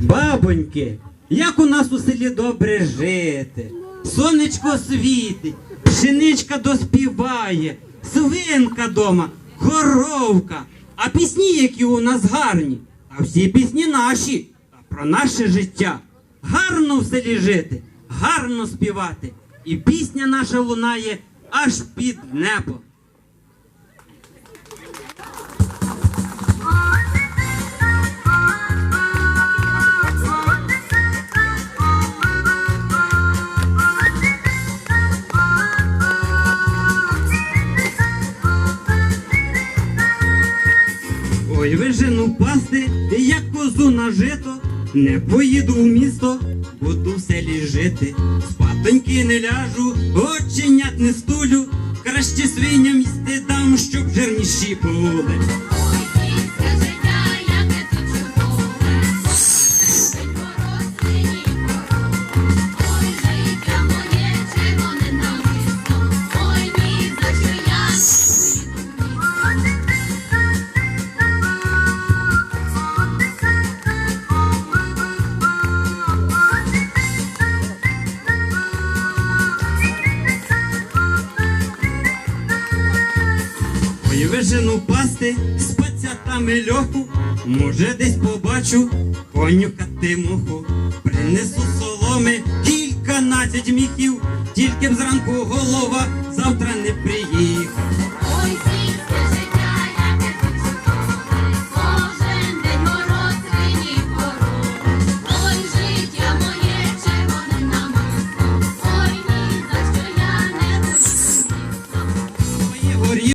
бабоньки, як у нас у селі добре жити. Сонечко світить, пшеничка доспіває, свинка дома, коровка. А пісні, які у нас гарні, а всі пісні наші, а про наше життя. Гарно в селі жити, гарно співати. І пісня наша лунає аж під небо. Ой, вижену пасти, як козу на жито, не поїду в місто, буду в селі жити. Спатоньки не ляжу, оченят не стулю, краще свиням їсти дам, щоб жирніші були. Вижену пасти з пацятами льоху, може десь побачу конюкати муху. Принесу соломи кільканадцять міхів, тільки зранку голова завтра не приїде.